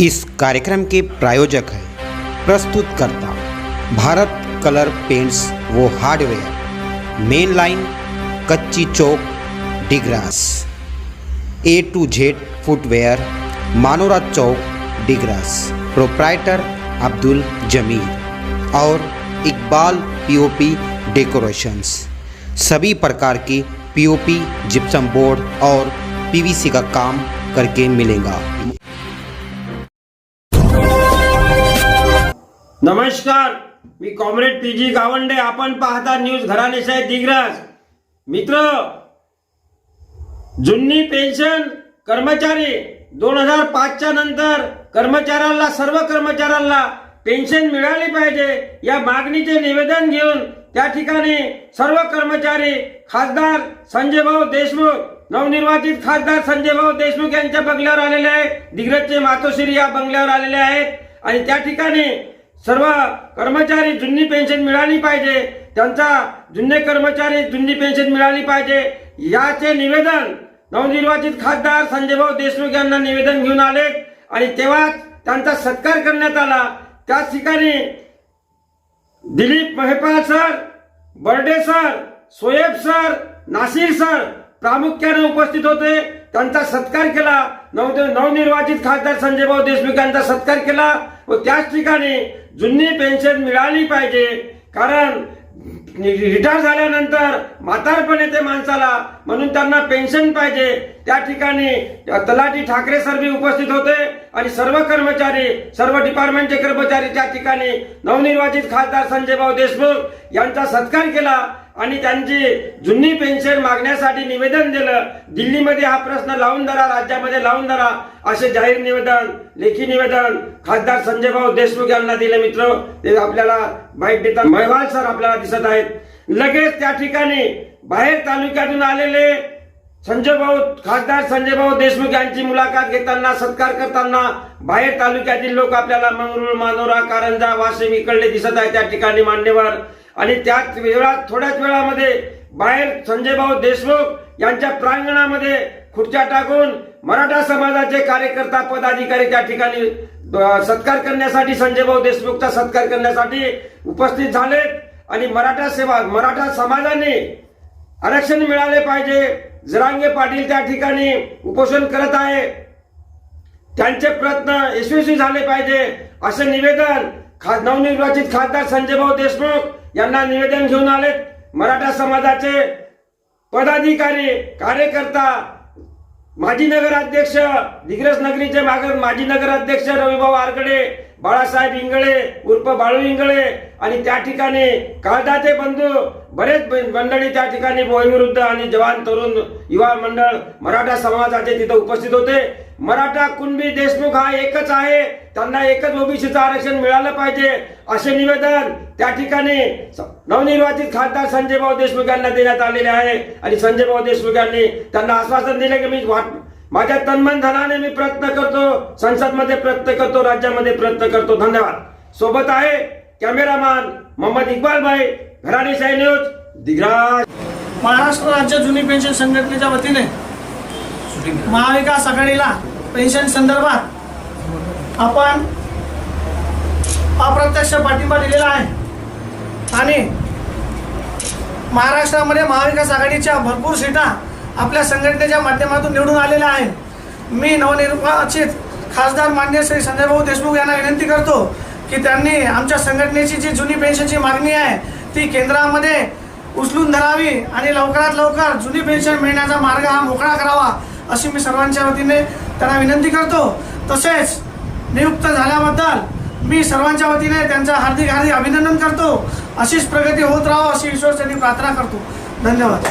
इस कार्यक्रम के प्रायोजक हैं प्रस्तुतकर्ता भारत कलर पेंट्स, वो hardware, main line, Kachchi Chowk, Digras. A to Z footwear, Manora Chowk, Digras. Proprietor Abdul Jamir और इकबाल पीओपी डेकोरेशंस। सभी प्रकार की पीओपी जिप्सम बोर्ड और पीवीसी का काम करके मिलेगा। नमस्कार मी कॉम्रेड पी जी गावंडे. आपण पाहता न्यूज घराणेशाही दिग्रज मित्र जुन्नी पेन्शन कर्मचारी दोन हजार पाचच्या नंतर कर्मचाऱ्यांना सर्व कर्मचाऱ्यांना पेन्शन मिळाली पाहिजे या मागणीचे निवेदन घेऊन त्या ठिकाणी सर्व कर्मचारी खासदार संजय भाऊ देशमुख नवनिर्वाचित खासदार संजय भाऊ देशमुख यांच्या बंगल्यावर आलेले आहेत. दिग्रजचे मातोश्री या बंगल्यावर आलेले आहेत. आणि त्या ठिकाणी सर्व कर्मचारी जुनी पेन्शन मिळाली पाहिजे. त्यांचा जुने कर्मचारी जुनी पेन्शन मिळाली पाहिजे. याचे निवेदन नवनिर्वाचित खासदार संजयभाऊ देशमुख यांना निवेदन घेऊन आले. आणि तेव्हा त्यांचा सत्कार करण्यात आला. त्याच ठिकाणी Dilip Mahipal sir Barde sir Soyab sir Nasir sir प्रामुख्याने उपस्थित होते. त्यांचा सत्कार केला. नव नवनिर्वाचित खासदार संजयभाऊ देशमुख यांचा सत्कार केला व त्याच ठिकाणी जुनी पेन्शन मिळाली पाहिजे. कारण रिटायर झाल्यानंतर म्हातारपण येते माणसाला म्हणून त्यांना पेन्शन पाहिजे. त्या ठिकाणी तलाठी ठाकरे सर उपस्थित होते आणि सर्व कर्मचारी सर्व डिपार्टमेंटचे कर्मचारी त्या ठिकाणी नवनिर्वाचित खासदार संजयभाऊ देशमुख यांचा सत्कार केला. आणि त्यांची जुनी पेन्शन मागण्यासाठी निवेदन दिलं. दिल्लीमध्ये हा प्रश्न लावून धरा राज्यामध्ये लावून धरा असे जाहीर निवेदन लेखी निवेदन खासदार संजय भाऊ देशमुख यांना दिले मित्र. ते आपल्याला बाईट देतात. महिवाल सर आपल्याला दिसत आहेत. लगेच त्या ठिकाणी बाहेर तालुक्यातून आलेले संजय भाऊ खासदार संजय भाऊ देशमुख यांची मुलाखत घेताना सत्कार करताना बाहेर तालुक्यातील लोक आपल्याला मंगरुळ मानोरा कारंजा वाशिम इकडले दिसत आहे त्या ठिकाणी मान्यवर आणि त्याच वेळात थोड्याच वेळामध्ये बाहेर संजयभाऊ देशमुख यांच्या प्रांगणामध्ये खुर्च्या टाकून मराठा समाजाचे कार्यकर्ता पदाधिकारी त्या ठिकाणी सत्कार करण्यासाठी संजयभाऊ देशमुखचा सत्कार करण्यासाठी उपस्थित झालेत. आणि मराठा सेवा मराठा समाजाने आरक्षण मिळाले पाहिजे. जरांगे पाटील त्या ठिकाणी उपोषण करत आहे. त्यांचे प्रयत्न यशस्वी झाले पाहिजे. असे निवेदन खा नवनिर्वाचित खासदार संजयभाऊ देशमुख यांना निवेदन घेऊन आलेत. मराठा समाजाचे पदाधिकारी कार्यकर्ता माजी नगराध्यक्ष दिग्रस नगरीचे माजी नगराध्यक्ष रविभाऊ आरगडे बाळासाहेब इंगळे उर्फ बाळू इंगळे आणि त्या ठिकाणी काळदाचे बंधू बरेच मंडळी त्या ठिकाणी विरुद्ध आणि जवान तरुण युवा मंडळ मराठा समाजाचे तिथे उपस्थित होते. मराठा कुणबी देशमुख हा एकच आहे. त्यांना एकच ओबीसीचं आरक्षण मिळालं पाहिजे असे निवेदन त्या ठिकाणी नवनिर्वाचित खासदार संजय भाऊ देशमुख यांना देण्यात आलेले आहे. आणि संजय भाऊ देशमुख यांनी त्यांना आश्वासन दिले की मी वाट माझ्या तन्मन धनाने मी प्रयत्न करतो संसदमध्ये प्रयत्न करतो राज्यामध्ये प्रयत्न करतो. धन्यवाद. सोबत आहे कॅमेरामॅन मोहम्मद इक्बाल भाई घराणेशाही न्यूज दिग्राज. महाराष्ट्र राज्य जुनी पेन्शन संघटनेच्या वतीने महाविकास आघाडीला पेन्शन संदर्भात आपण अप्रत्यक्ष पाठिंबा दिलेला आहे. आणि महाराष्ट्रामध्ये महाविकास आघाडीच्या भरपूर सीटा आपल्या संघटनेच्या माध्यमातून निवडून आलेला आहे. मी नवनिर्वाचित खासदार मान्य श्री संजयभाऊ देशमुख यांना विनंती करतो की त्यांनी आमच्या संघटनेची जी जुनी पेन्शनची मागणी आहे ती केंद्रामध्ये उचलून धरावी आणि लवकरात लवकर जुनी पेन्शन मिळण्याचा मार्ग हा मोकळा करावा अशी मी सर्वांच्या वतीने त्यांना विनंती करतो. तसेच नियुक्त झाल्याबद्दल मी सर्वांच्या वतीने त्यांचं हार्दिक हार्दिक अभिनंदन करतो. अशीच प्रगती होत राहो अशी ईश्वर त्यांनी प्रार्थना करतो. धन्यवाद.